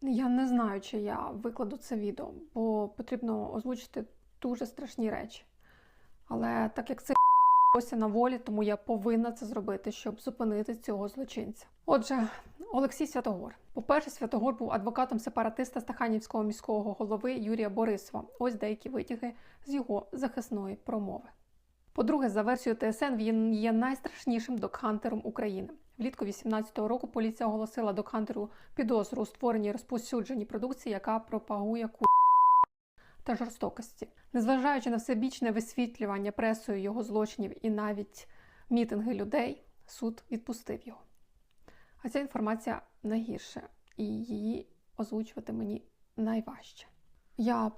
Я не знаю, чи я викладу це відео, бо потрібно озвучити дуже страшні речі. Але так як це ось на волі, тому я повинна це зробити, щоб зупинити цього злочинця. Отже, Олексій Святогор. По-перше, Святогор був адвокатом сепаратиста Стаханівського міського голови Юрія Борисова. Ось деякі витяги з його захисної промови. По-друге, за версією ТСН він є найстрашнішим докхантером України. Влітку 18-го року поліція оголосила докхантеру підозру у створенні розповсюдженні продукції, яка пропагує ку та жорстокості. Незважаючи на всебічне висвітлювання пресою його злочинів і навіть мітинги людей, суд відпустив його. А ця інформація найгірша, і її озвучувати мені найважче. Я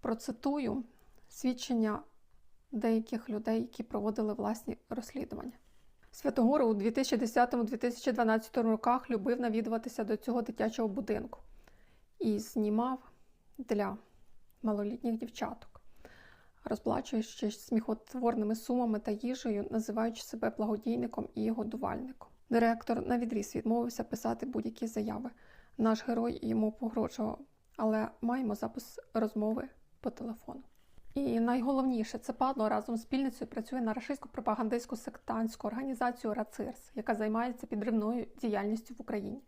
процитую свідчення деяких людей, які проводили власні розслідування. Святогор у 2010-2012 роках любив навідуватися до цього дитячого будинку і знімав для малолітніх дівчаток, розплачуючись сміхотворними сумами та їжею, називаючи себе благодійником і годувальником. Директор на відріз відмовився писати будь-які заяви. Наш герой йому погрожував, але маємо запис розмови по телефону. І найголовніше, це падло разом з спільницею працює на рашистську пропагандистську сектантську організацію РАЦИРС, яка займається підривною діяльністю в Україні.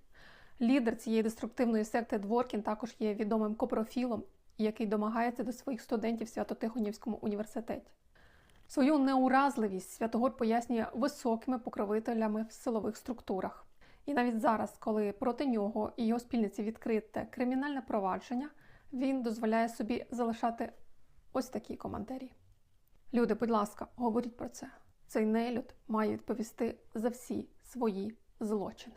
Лідер цієї деструктивної секти Дворкін також є відомим копрофілом, який домагається до своїх студентів в Свято-Тихонівському університеті. Свою неуразливість Святогор пояснює високими покровителями в силових структурах. І навіть зараз, коли проти нього і його спільниці відкрите кримінальне провадження, він дозволяє собі залишати ось такі коментарі. Люди, будь ласка, говоріть про це. Цей нелюд має відповісти за всі свої злочини.